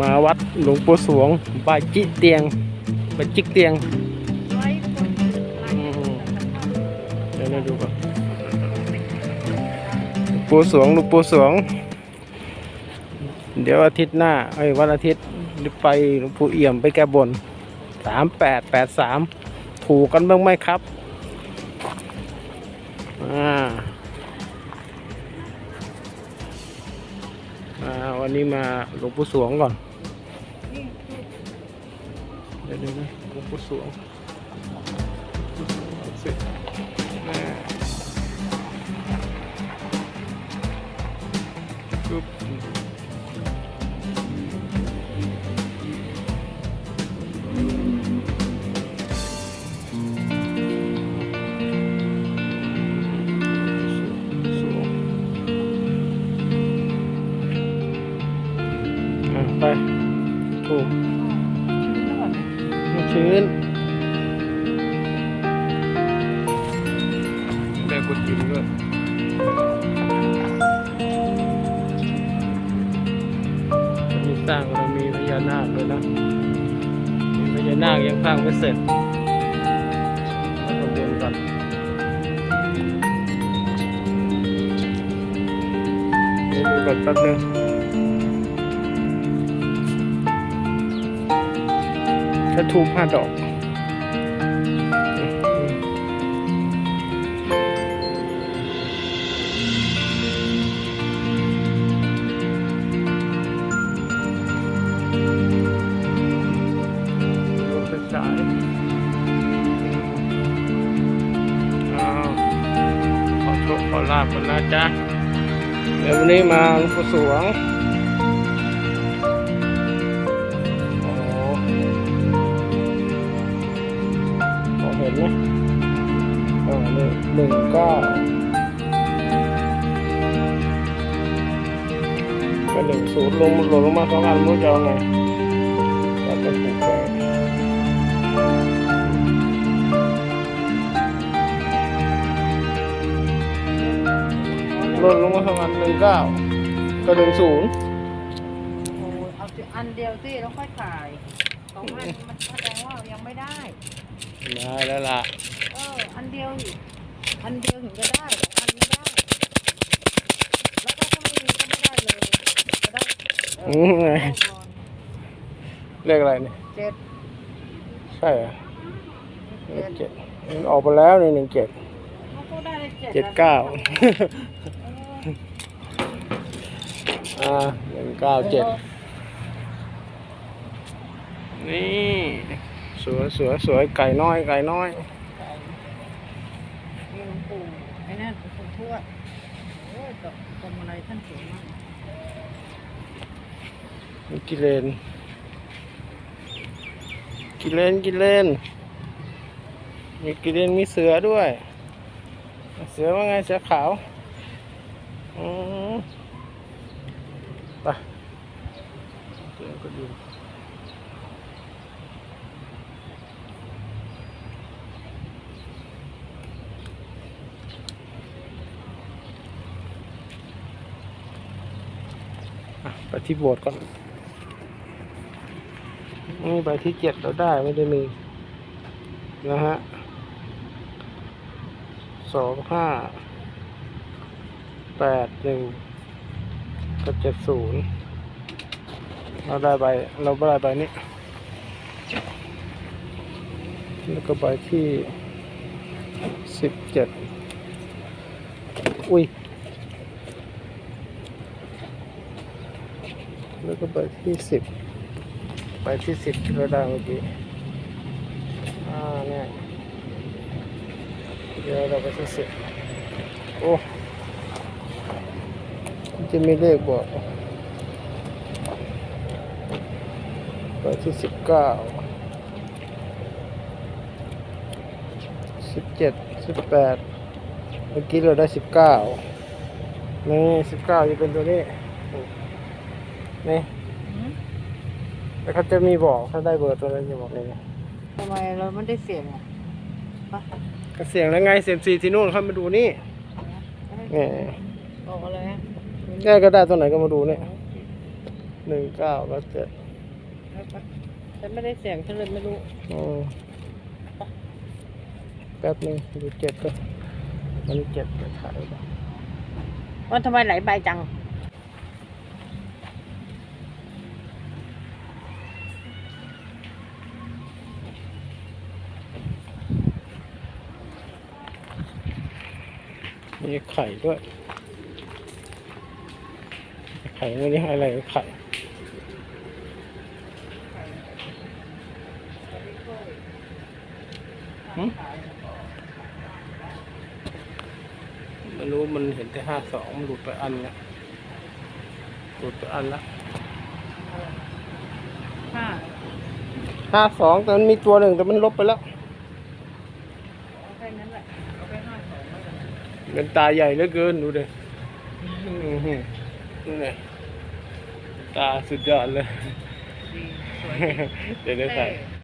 มาวัดหลวงปู่สวงบาจิเตียงบาจิกเตียงเดี๋ยวเราดูก่อนปู่สวงหลวงปู่สวง เดี๋ยวอาทิตย์หน้าเอ้ยวันอาทิตย์ไปหลวงปู่เอี่ยมไปแก้บนสามแปดแปดสามถูกกันบ้างไหมครับอ่าอ่าวันนี้มาหลวงปู่สวงก่อน เดี๋ยวดูนะหลวงปู่สวงเสร็จแม่ปึ๊บ ได้กดกินด้วยมีสร้างเรามีพญานาคด้วยนะมีพญานาคยังสร้างไม่เสร็จมาทำบุญกันเดี๋ยวดูก่อนแป๊บนึงแค่ทูบห้าดอก ลาบกันนะจ๊ะเดี๋ยววันนี้มาหลวงปู่สวงโอ้มอเห็นไหมเออหนึ่งหนึ่งก้าก็หนึ่งศูนย์ลงหล่นลงมาสองอันมุ้จะเอาไงก็จะผูกไป ลดลงมาประมาณหนึ่งเก้าก็หนึ่งศูนย์โอ้ยเอาสิอันเดียวสิแล้วค่อยขายสองอันมันแสดงว่ายังไม่ได้ ได้แล้วล่ะเออ อันเดียวอีกอันเดียวถึงจะได้สองอันไม่ได้ แล้วก็ถ้าไม่มีก็ไม่ได้เลยจะได้เออือมไงเอาก่อนเลขอะไรเนี่ยเจ็ดใช่เหรอเลขเจ็ดมันออกไปแล้วนี่หนึ่งเจ็ด เขาก็ได้เลยเจ็ดเจ็ดเก้าเออ อ่าหนึ่งเก้าเจ็ดนี่สวยสวยสวยไก่น้อย ไก่น้อยนี่หลวงปู่ไอ้นั่นหลวงปู่ทวดโอ้ยดอกตรงอะไรท่านสวยมากมีกิเลน กิเลนกิเลนมีกิเลนมีเสือด้วย เสือว่าไงเสือขาว อืม ไปเดี๋ยวก็ดูไปที่โบสถ์ก่อนนี่ไปที่เจ็ดเราได้ไม่ได้มีนะฮะสองห้าแปดหนึ่ง กับเจ็ดศูนย์เราได้ใบเราได้ใบนี้ แล้วก็ใบที่สิบเจ็ดอุ้ย แล้วก็ใบที่สิบใบที่สิบที่เราได้เมื่อกี้อ่าเนี่ยเดี๋ยวเราไปที่สิบโอ้ จะมีเลขบอกใบที่สิบเก้าสิบเจ็ดสิบแปดเมื่อกี้เราได้สิบเก้านี่สิบเก้าจะเป็นตัวนี้นี่หืมแล้วเขาจะมีบอกถ้าได้เบอร์ตัวนั้นจะบอกเลยนะทำไมเราไม่ได้เสียงอะปะก็เสียงแล้วไงเสียมซีที่นู่นเขามาดูนี่เอ๊ะนี่บอกอะไรฮะ แก้ก็ได้ตัวไหนก็มาดูเนี่ยหนึ่งเก้าก็เจ็ดอฉันไม่ได้เสียงฉันเลยไม่รู้อืมแป๊บนึงดูเจ็บเลยมันเจ็บจะถ่ายไปว่าทำไมไหลใบจังมีไข่ด้วยไข่ไม่ได้อะไรไข่หึไม่รู้มันเห็นแต่ห้าสองมันหลุดไปอันละหลุดไปอันละห้าห้าสองแต่มันมีตัวหนึ่งแต่มันลบไปแล้วเอาแค่นั้นแหละเอาไปห้าสองแล้วกันเป็นตาใหญ่เหลือเกินดูดิอื้อหือนี่ไง ตาสุดยอดเลย ดีสวยเดี๋ยวได้ใส่ เท่